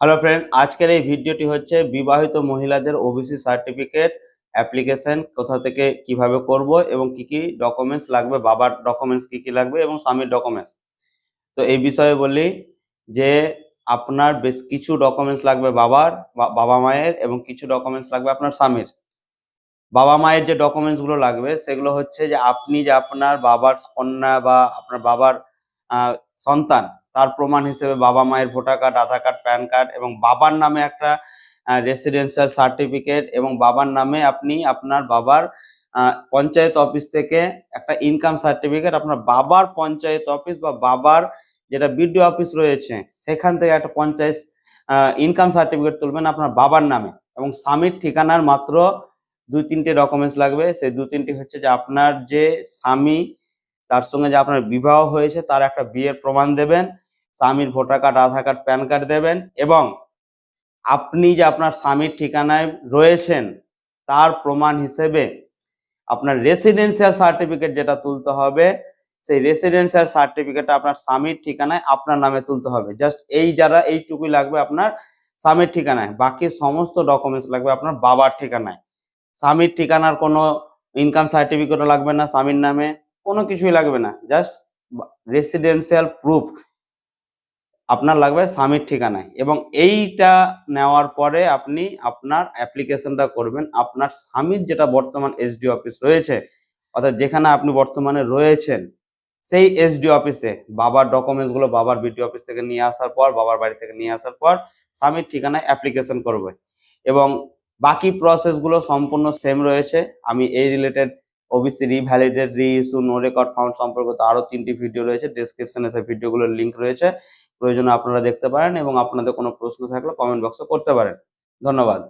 Hello friend আজকের এই ভিডিওটি হচ্ছে বিবাহিত মহিলাদের ওবিসি সার্টিফিকেট অ্যাপ্লিকেশন কোথা থেকে কীভাবে করব এবং কি কি ডকুমেন্টস লাগবে, বাবার ডকুমেন্টস কি কি লাগবে এবং স্বামীর ডকুমেন্টস তো এই বিষয়ে বলি যে আপনার বেশ কিছু ডকুমেন্টস লাগবে বাবার বাবা মায়ের এবং কিছু ডকুমেন্টস লাগবে আপনার স্বামীর। বাবা মায়ের যে ডকুমেন্টসগুলো লাগবে, সেগুলো হচ্ছে যে আপনি যে আপনার বাবার কন্যা বা আপনার বাবার সন্তান তার প্রমাণ হিসেবে বাবা মায়ের voter card, Aadhaar card, PAN card এবং বাবার নামে একটা রেসিডেন্সিয়াল সার্টিফিকেট এবং বাবার নামে আপনি আপনার বাবার পঞ্চায়েত অফিস থেকে একটা ইনকাম সার্টিফিকেট আপনার বাবার পঞ্চায়েত অফিস বা বাবার যেটা বিডিও অফিস রয়েছে, সেখান থেকে একটা পঞ্চায়েত ইনকাম সার্টিফিকেট তুলবেন আপনার বাবার নামে এবং স্বামীর ঠিকানার মাত্র দুই তিনটে ডকুমেন্টস লাগবে। সেই দু তিনটি হচ্ছে যে আপনার যে স্বামী, তার সঙ্গে যে আপনার বিবাহ হয়েছে, তার একটা বিয়ের প্রমাণ দেবেন। স্বামীর voter card, Aadhaar card, PAN card দেবেন এবং আপনি যে আপনার স্বামীর ঠিকানায় রয়েছেন, তার প্রমাণ হিসেবে আপনার রেসিডেন্সিয়াল সার্টিফিকেট যেটা তুলতে হবে, সেই রেসিডেন্সিয়াল সার্টিফিকেটটা আপনার স্বামীর ঠিকানায় আপনার নামে তুলতে হবে। জাস্ট এই যারা, এইটুকুই লাগবে আপনার স্বামীর ঠিকানায়। বাকি সমস্ত ডকুমেন্টস লাগবে আপনার বাবার ঠিকানায়। স্বামীর ঠিকানার কোনো ইনকাম সার্টিফিকেটও লাগবে না স্বামীর নামে, কোনো কিছুই লাগবে না। জাস্ট রেসিডেন্সিয়াল প্রুফ আপনার লাগবে স্বামীর ঠিকানায়। এবং এইটা নেওয়ার পরে আপনি আপনার অ্যাপ্লিকেশনটা করবেন। আপনার স্বামীর যেটা বর্তমান এসডি অফিস রয়েছে, অর্থাৎ যেখানে আপনি বর্তমানে রয়েছেন, সেই এসডি অফিসে বাবার ডকুমেন্টসগুলো বাবার বিডি অফিস থেকে নিয়ে আসার পর, বাবার বাড়ি থেকে নিয়ে আসার পর স্বামীর ঠিকানায় অ্যাপ্লিকেশন করবে। এবং বাকি প্রসেসগুলো সম্পূর্ণ সেম রয়েছে। আমি এই রিলেটেড ওবিসি রিভ্যালিডেড রি ইস্যু নো রেকর্ড ফাউন্ড সম্পর্কিত আরও তিনটি ভিডিও রয়েছে। ডেসক্রিপশনে সেই ভিডিওগুলোর লিঙ্ক রয়েছে। প্রয়োজনে আপনারা দেখতে পারেন এবং আপনাদের কোনো প্রশ্ন থাকলে কমেন্ট বক্সে করতে পারেন। ধন্যবাদ।